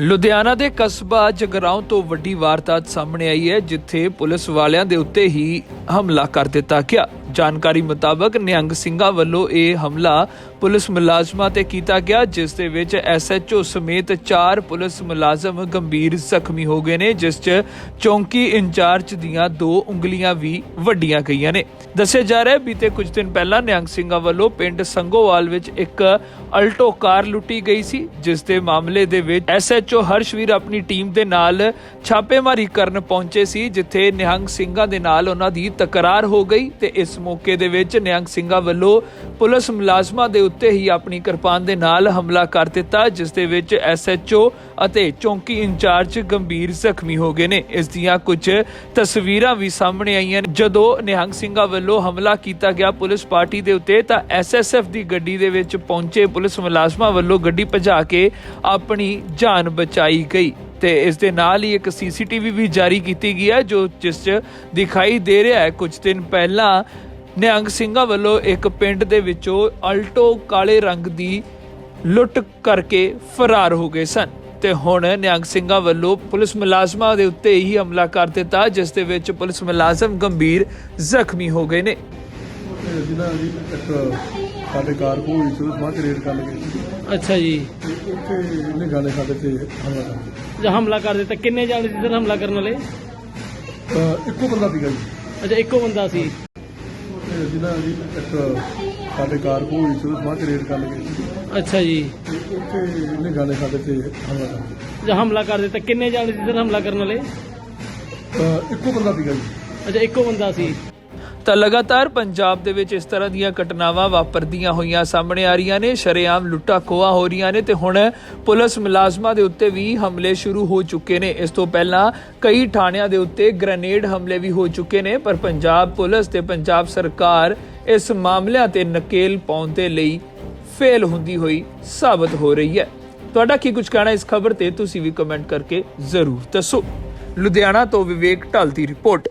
ਲੁਧਿਆਣਾ ਦੇ ਕਸਬਾ ਜਗਰਾਉਂ ਤੋਂ ਵੱਡੀ ਵਾਰਦਾਤ ਸਾਹਮਣੇ ਆਈ ਹੈ, ਜਿੱਥੇ ਪੁਲਿਸ ਵਾਲਿਆਂ ਦੇ ਉੱਤੇ ਹੀ ਹਮਲਾ ਕਰ ਦਿੱਤਾ ਗਿਆ। ਜਾਣਕਾਰੀ ਮੁਤਾਬਕ ਨਿਹੰਗ ਸਿੰਘਾਂ ਵੱਲੋਂ ਇਹ ਹਮਲਾ ਪੁਲਿਸ ਮੁਲਾਜ਼ਮਾਂ ਤੇ ਕੀਤਾ ਗਿਆ, ਜਿਸ ਦੇ ਵਿੱਚ ਐਸਐਚਓ ਸਮੇਤ 4 ਪੁਲਿਸ ਮੁਲਾਜ਼ਮ ਗੰਭੀਰ ਜ਼ਖਮੀ ਹੋ ਗਏ ਨੇ, ਜਿਸ 'ਚ ਚੌਂਕੀ ਇੰਚਾਰਜ ਦੀਆਂ ਦੋ ਉਂਗਲੀਆਂ ਵੀ ਵੱਡੀਆਂ ਗਈਆਂ ਨੇ। ਦੱਸਿਆ ਜਾ ਰਿਹਾ ਹੈ, ਬੀਤੇ ਕੁਝ ਦਿਨ ਪਹਿਲਾਂ ਨਿਹੰਗ ਸਿੰਘਾਂ ਵੱਲੋਂ ਪਿੰਡ ਸੰਗੋਵਾਲ ਵਿੱਚ ਇੱਕ ਅਲਟੋ ਕਾਰ ਲੁੱਟੀ ਗਈ ਸੀ, ਜਿਸ ਦੇ ਮਾਮਲੇ ਦੇ ਵਿੱਚ ਐਸਐਚਓ ਹਰਸ਼ਵੀਰ ਆਪਣੀ ਟੀਮ ਦੇ ਨਾਲ ਛਾਪੇਮਾਰੀ ਕਰਨ ਪਹੁੰਚੇ ਸੀ, ਜਿੱਥੇ ਨਿਹੰਗ ਸਿੰਘਾਂ ਦੇ ਨਾਲ ਉਹਨਾਂ ਦੀ ਤਕਰਾਰ ਹੋ ਗਈ ਤੇ ਇਸ ਮੌਕੇ ਦੇ ਵਿੱਚ ਨਿਹੰਗ ਸਿੰਘਾਂ ਵੱਲੋਂ ਪੁਲਿਸ ਮੁਲਾਜ਼ਮਾਂ ਦੇ ਉੱਤੇ ਹੀ ਆਪਣੀ ਕਿਰਪਾਨ ਦੇ ਨਾਲ ਹਮਲਾ ਕਰ ਦਿੱਤਾ, ਜਿਸ ਦੇ ਵਿੱਚ ਐਸਐਚਓ ਅਤੇ ਚੌਂਕੀ ਇੰਚਾਰਜ ਗੰਭੀਰ ਜ਼ਖਮੀ ਹੋ ਗਏ ਨੇ। ਇਸ ਦੀਆਂ ਕੁਝ ਤਸਵੀਰਾਂ ਵੀ ਸਾਹਮਣੇ ਆਈਆਂ ਜਦੋਂ ਨਿਹੰਗ ਸਿੰਘਾਂ ਵੱਲੋਂ ਹਮਲਾ ਕੀਤਾ ਗਿਆ ਪੁਲਿਸ ਪਾਰਟੀ ਦੇ ਉੱਤੇ, ਤਾਂ ਐਸਐਸਐਫ ਦੀ ਗੱਡੀ ਦੇ ਵਿੱਚ ਪਹੁੰਚੇ ਪੁਲਿਸ ਮੁਲਾਜ਼ਮਾਂ ਵੱਲੋਂ ਗੱਡੀ ਭਜਾ ਕੇ ਆਪਣੀ ਜਾਨ ਬਚਾਈ ਗਈ ਤੇ ਇਸ ਦੇ ਨਾਲ ਹੀ ਇੱਕ ਸੀਸੀਟੀਵੀ ਵੀ ਜਾਰੀ ਕੀਤੀ ਗਈ ਹੈ, ਜੋ ਜਿਸ 'ਚ ਦਿਖਾਈ ਦੇ ਰਿਹਾ ਹੈ। ਕੁਝ ਦਿਨ ਪਹਿਲਾਂ ਨਿਹੰਗ ਸਿੰਘਾਂ ਵੱਲੋਂ ਇੱਕ ਪਿੰਡ ਦੇ ਵਿੱਚੋਂ ਅਲਟੋ ਕਾਲੇ ਰੰਗ ਦੀ ਲੁੱਟ ਕਰਕੇ ਫਰਾਰ ਹੋ ਗਏ ਸਨ। ਤੇ ਹੁਣ ਨਿਹੰਗ ਸਿੰਘਾਂ ਵੱਲੋਂ ਪੁਲਿਸ ਮੁਲਾਜ਼ਮਾਂ ਦੇ ਉੱਤੇ ਹੀ ਹਮਲਾ ਕਰ ਦਿੱਤਾ ਜਿਸ ਦੇ ਵਿੱਚ ਪੁਲਿਸ ਮੁਲਾਜ਼ਮ ਗੰਭੀਰ ਜ਼ਖਮੀ ਹੋ ਗਏ ਨੇ। ਜਿਹਨਾਂ ਦੀ ਇੱਕ ਸਾਡੇ ਕਾਰ ਕੋਲ ਸੀ ਉਸ ਬਾਅਦ ਰੇਡ ਕਰ ਲਗੇ ਅੱਛਾ ਜੀ। ਤੇ ਉੱਥੇ ਇਹਨੇ ਗਾਣੇ ਸਾਡੇ ਤੇ ਹਮਲਾ ਕਰ ਦਿੱਤਾ। ਜੇ ਹਮਲਾ ਕਰ ਦਿੱਤਾ। ਕਿੰਨੇ ਜਾਣੇ ਸੀ ਸਰ ਹਮਲਾ ਕਰਨ ਵਾਲੇ? ਤਾਂ ਇੱਕੋ ਬੰਦਾ ਸੀਗਾ ਜੀ। ਅੱਛਾ ਇੱਕੋ ਬੰਦਾ ਸੀ। ਜਿਹਨਾਂ ਦੀ ਇੱਕ ਸਾਡੇ ਕਾਰ ਕੋਲ ਸੀ ਉਸ ਬਾਅਦ ਰੇਡ ਕਰ ਲਗੇ ਅੱਛਾ ਜੀ। ਤੇ ਉੱਥੇ ਇਹਨੇ ਗਾਣੇ ਸਾਡੇ ਤੇ ਹਮਲਾ ਕਰ ਦਿੱਤਾ। ਜੇ ਹਮਲਾ ਕਰ ਦਿੱਤਾ। ਕਿੰਨੇ ਜਾਣੇ ਸੀ ਸਰ ਹਮਲਾ ਕਰਨ ਵਾਲੇ? ਤਾਂ ਇੱਕੋ ਬੰਦਾ ਸੀਗਾ ਜੀ। ਅੱਛਾ ਇੱਕੋ ਬੰਦਾ ਸੀ। ਤਾਂ ਲਗਾਤਾਰ ਪੰਜਾਬ ਦੇ ਵਿੱਚ ਇਸ ਤਰ੍ਹਾਂ ਦੀਆਂ ਘਟਨਾਵਾਂ ਵਾਪਰਦੀਆਂ ਹੋਈਆਂ ਸਾਹਮਣੇ ਆ ਰਹੀਆਂ ਨੇ। ਸ਼ਰੇਆਮ ਲੁੱਟਾ ਖੋਆ ਹੋ ਰਹੀਆਂ ਨੇ ਤੇ ਹੁਣ ਪੁਲਿਸ ਮੁਲਾਜ਼ਮਾਂ ਦੇ ਉੱਤੇ ਵੀ ਹਮਲੇ ਸ਼ੁਰੂ ਹੋ ਚੁੱਕੇ ਨੇ। ਇਸ ਤੋਂ ਪਹਿਲਾਂ ਕਈ ਥਾਣਿਆਂ ਦੇ ਉੱਤੇ ਗ੍ਰੇਨੇਡ ਹਮਲੇ ਵੀ ਹੋ ਚੁੱਕੇ ਨੇ, ਪਰ ਪੰਜਾਬ ਪੁਲਿਸ ਤੇ ਪੰਜਾਬ ਸਰਕਾਰ ਇਸ ਮਾਮਲਿਆਂ ਤੇ ਨਕੇਲ ਪਾਉਣ ਦੇ ਲਈ ਫੇਲ ਹੁੰਦੀ ਹੋਈ ਸਾਬਤ ਹੋ ਰਹੀ ਹੈ। ਤੁਹਾਡਾ ਕੀ ਕੁਝ ਕਹਿਣਾ ਇਸ ਖਬਰ ਤੇ? ਤੁਸੀਂ ਵੀ ਕਮੈਂਟ ਕਰਕੇ ਜ਼ਰੂਰ ਦੱਸੋ। ਲੁਧਿਆਣਾ ਤੋਂ ਵਿਵੇਕ ਢਾਲ ਦੀ ਰਿਪੋਰਟ।